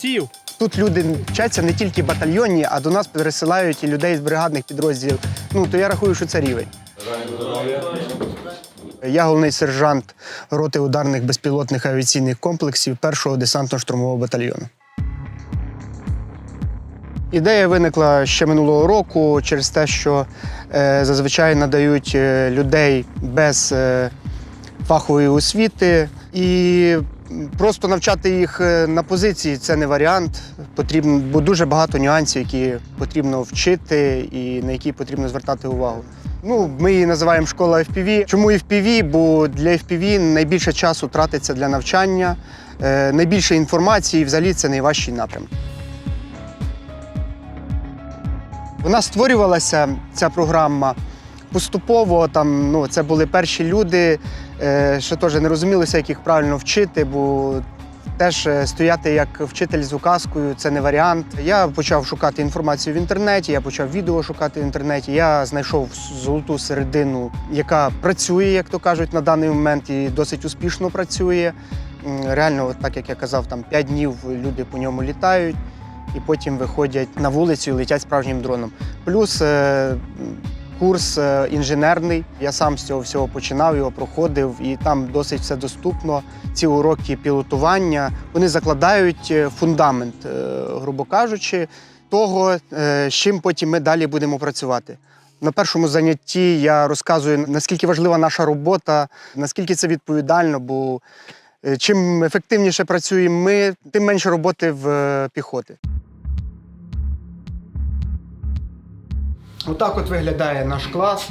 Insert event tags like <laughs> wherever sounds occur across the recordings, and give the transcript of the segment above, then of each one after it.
сів. Тут люди вчаться не тільки батальйонні, а до нас пересилають і людей з бригадних підрозділів. Ну то я рахую, що це рівень. Я головний сержант роти ударних безпілотних авіаційних комплексів першого десантно-штурмового батальйону. Ідея виникла ще минулого року через те, що е, зазвичай надають е, людей без е, фахової освіти і просто навчати їх е, на позиції це не варіант. Потрібно, бо дуже багато нюансів, які потрібно вчити і на які потрібно звертати увагу. Ну, ми її називаємо школа FPV. Чому FPV? Бо для FPV найбільше часу тратиться для навчання, е, найбільше інформації, і взагалі це найважчий напрям. Вона створювалася, ця програма, поступово. Там, ну, це були перші люди, е, що теж не розумілося, як їх правильно вчити, бо теж е, стояти як вчитель з указкою це не варіант. Я почав шукати інформацію в інтернеті, я почав відео шукати в інтернеті. Я знайшов золоту середину, яка працює, як то кажуть, на даний момент і досить успішно працює. Реально, от так як я казав, там 5 днів люди по ньому літають і потім виходять на вулицю і летять справжнім дроном. Плюс е, курс е, інженерний. Я сам з цього всього починав, його проходив, і там досить все доступно. Ці уроки пілотування вони закладають е, фундамент, е, грубо кажучи, того, з чим потім ми далі будемо працювати. На першому занятті я розказую, наскільки важлива наша робота, наскільки це відповідально, бо чим ефективніше працюємо ми, тим менше роботи в піхоти. Отак от виглядає наш клас,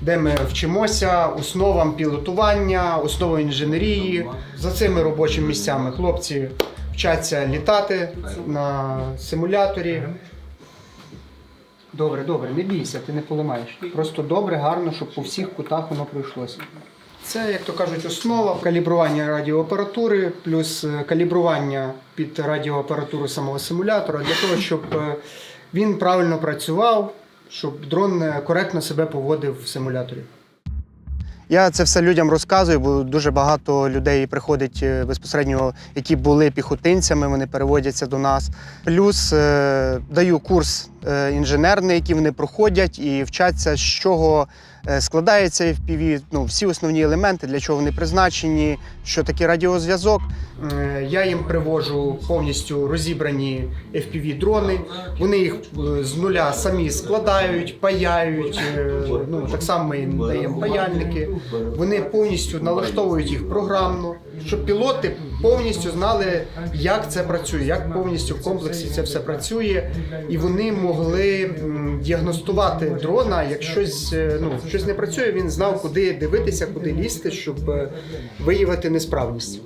де ми вчимося основам пілотування, основам інженерії. За цими робочими місцями хлопці вчаться літати на симуляторі. Добре, добре, не бійся, ти не поламаєш. Просто добре, гарно, щоб по всіх кутах воно пройшлося. Це, як то кажуть, основа калібрування радіоапаратури, плюс е, калібрування під радіоапаратуру самого симулятора для того, щоб е, він правильно працював, щоб дрон коректно себе поводив в симуляторі. Я це все людям розказую, бо дуже багато людей приходить е, безпосередньо, які були піхотинцями, вони переводяться до нас. Плюс е, даю курс е, інженерний, який вони проходять, і вчаться, з чого складається FPV, ну, всі основні елементи, для чого вони призначені, що таке радіозв'язок. Е, Я їм привожу повністю розібрані FPV-дрони. Вони їх е, з нуля самі складають, паяють. е, Ну, так само ми їм даємо паяльники. Вони повністю налаштовують їх програмно, щоб пілоти повністю знали, як це працює, як повністю в комплексі це все працює, і вони могли діагностувати дрона, як щось, е, ну, щось не працює, він знав, куди дивитися, куди лізти, щоб е, виявити несправність.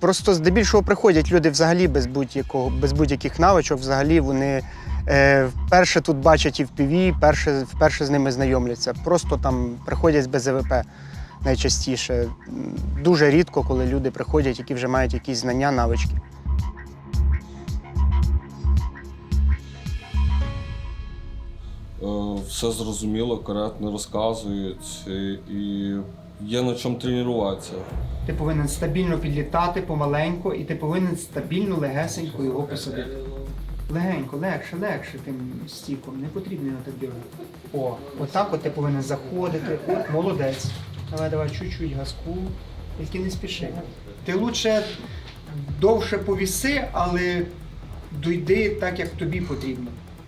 Просто здебільшого приходять люди взагалі без будь-якого, без будь-яких навичок. Взагалі вони е, вперше тут бачать і в ПВ, вперше, вперше з ними знайомляться. Просто там приходять без ЗВП найчастіше. Дуже рідко, коли люди приходять, які вже мають якісь знання, навички. Е, Все зрозуміло, коректно розказують і є на чому тренуватися. Ти повинен стабільно підлітати помаленьку, і ти повинен стабільно легесенько його посадити. Легенько, легше, легше тим стіком, не потрібно його так дергати. О, отак от ти повинен заходити. От, молодець. Давай, давай, чуть-чуть газку, тільки не спіши. Ти лучше довше повіси, але дойди так, як тобі потрібно.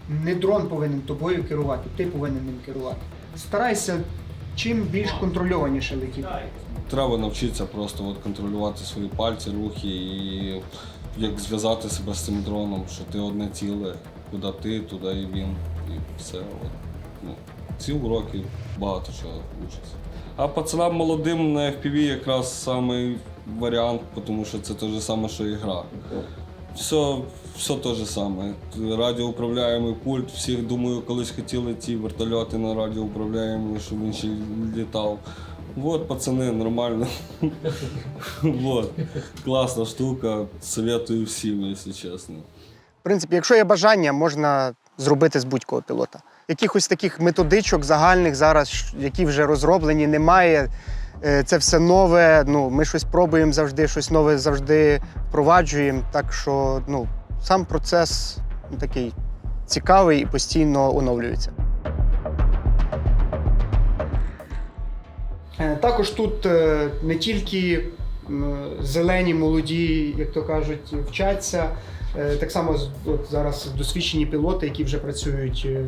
Не дрон повинен тобою керувати, ти повинен ним керувати. Старайся чим більш контрольованіше летіти. Треба навчитися просто от контролювати свої пальці, рухи і як зв'язати себе з цим дроном, що ти одне ціле, куди ти, туди і він. І все. От. Ну, ці уроки багато чого вчиться. А пацанам молодим на FPV якраз самий варіант, тому що це те ж саме, що і гра. Все, все те ж саме. Радіоуправляємий пульт. Всі, думаю, колись хотіли ті вертольоти на радіоуправляємий, щоб він ще літав. Вот, пацани, нормально. <laughs> вот. Класна штука. Советую всім, якщо чесно. В принципі, якщо є бажання, можна зробити з будь-кого пілота. Якихось таких методичок загальних зараз, які вже розроблені, немає. Е, Це все нове. Ну, ми щось пробуємо завжди, щось нове завжди впроваджуємо. Так що ну, сам процес такий цікавий і постійно оновлюється. Е, Також тут е, не тільки зелені, молоді, як то кажуть, вчаться. Е, Так само от зараз досвідчені пілоти, які вже працюють е,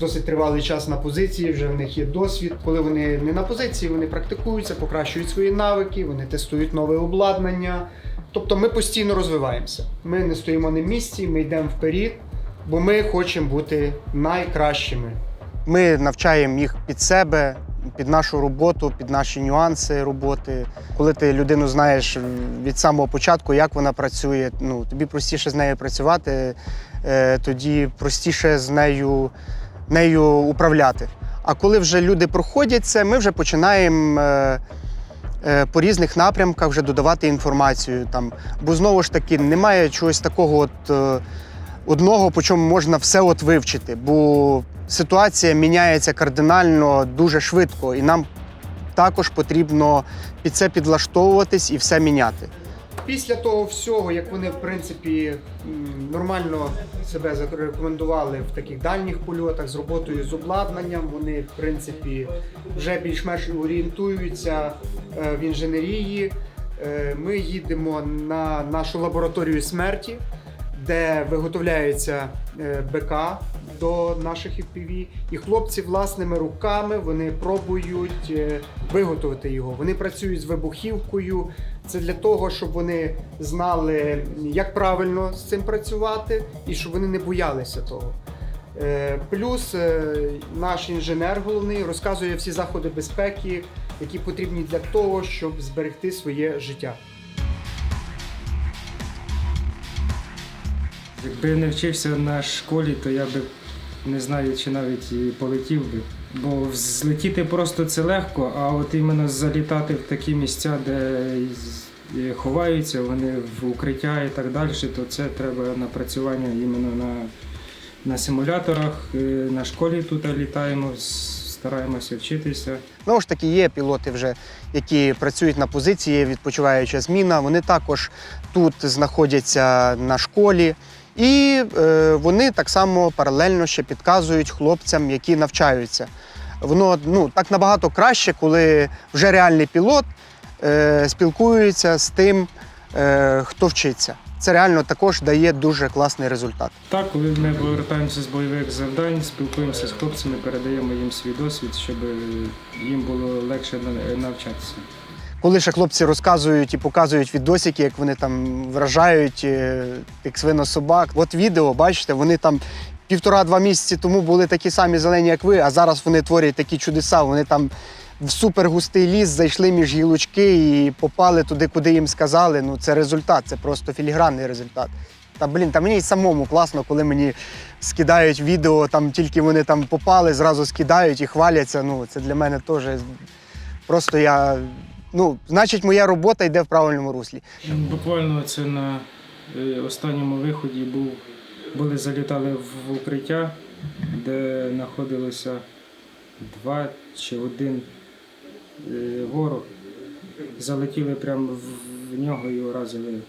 досить тривалий час на позиції, вже в них є досвід. Коли вони не на позиції, вони практикуються, покращують свої навики, вони тестують нове обладнання. Тобто ми постійно розвиваємося. Ми не стоїмо на місці, ми йдемо вперед, бо ми хочемо бути найкращими. Ми навчаємо їх під себе, під нашу роботу, під наші нюанси роботи. Коли ти людину знаєш від самого початку, як вона працює, ну тобі простіше з нею працювати, е, тоді простіше з нею, нею управляти. А коли вже люди проходять це, ми вже починаємо. е, е, По різних напрямках вже додавати інформацію там, бо знову ж таки немає чогось такого от одного, по чому можна все от вивчити, бо ситуація міняється кардинально дуже швидко, і нам також потрібно під це підлаштовуватись і все міняти. Після того всього, як вони в принципі нормально себе зарекомендували в таких дальніх польотах з роботою з обладнанням, вони в принципі вже більш-менш орієнтуються е, в інженерії. Е, Ми їдемо на нашу лабораторію смерті, де виготовляється е, БК до наших FPV. І хлопці власними руками вони пробують е, виготовити його. Вони працюють з вибухівкою. Це для того, щоб вони знали, як правильно з цим працювати, і щоб вони не боялися того. Е, Плюс е, наш інженер головний розказує всі заходи безпеки, які потрібні для того, щоб зберегти своє життя. Якби не вчився на школі, то я би не знаю, чи навіть і полетів би. Бо злетіти просто це легко, а от іменно залітати в такі місця, де ховаються, вони в укриття і так далі, то це треба напрацювання іменно на, на симуляторах. Е, На школі тут літаємо, стараємося вчитися. Знову ж таки, є пілоти, вже, які працюють на позиції, відпочиваюча зміна. Вони також тут знаходяться на школі. І е, вони так само паралельно ще підказують хлопцям, які навчаються. Воно ну, так набагато краще, коли вже реальний пілот е, спілкується з тим, е, хто вчиться. Це реально також дає дуже класний результат. Так, коли ми повертаємося з бойових завдань, спілкуємося з хлопцями, передаємо їм свій досвід, щоб їм було легше навчатися. Коли ще хлопці розказують і показують відосики, як вони там вражають е, як свинособак. От відео, бачите, вони там півтора-два місяці тому були такі самі зелені, як ви, а зараз вони творять такі чудеса. Вони там в супергустий ліс зайшли між гілочки і попали туди, куди їм сказали. Ну це результат, це просто філігранний результат. Та блін, та мені й самому класно, коли мені скидають відео, там тільки вони там попали, зразу скидають і хваляться. Ну це для мене теж просто я. Ну, значить, моя робота йде в правильному руслі. Буквально це на е, останньому виході був, були залітали в укриття, де знаходилося два чи один е, ворог. Залетіли прямо в, в нього і уразили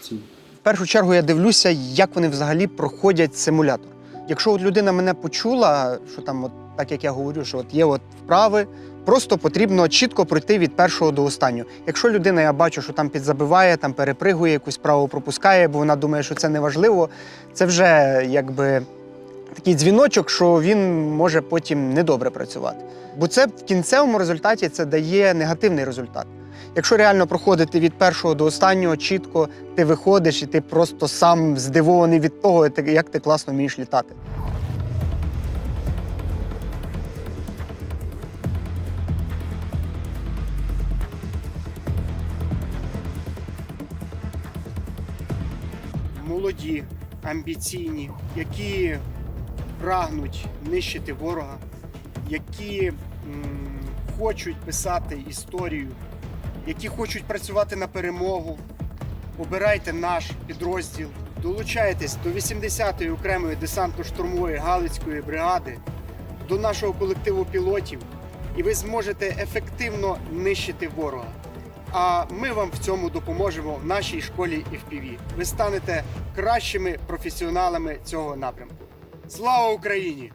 ці. В першу чергу я дивлюся, як вони взагалі проходять симулятор. Якщо от людина мене почула, що там, от, так як я говорю, що от є от вправи, просто потрібно чітко пройти від першого до останнього. Якщо людина, я бачу, що там підзабиває, там перепригує, якусь вправу пропускає, бо вона думає, що це не важливо, це вже якби такий дзвіночок, що він може потім недобре працювати. Бо це в кінцевому результаті це дає негативний результат. Якщо реально проходити від першого до останнього чітко, ти виходиш і ти просто сам здивований від того, як ти класно вмієш літати. Молоді, амбіційні, які прагнуть нищити ворога, які хочуть писати історію, які хочуть працювати на перемогу. Обирайте наш підрозділ, долучайтесь до 80-ї окремої десантно-штурмової Галицької бригади, до нашого колективу пілотів, і ви зможете ефективно нищити ворога. А ми вам в цьому допоможемо в нашій школі FPV. Ви станете кращими професіоналами цього напрямку. Слава Україні!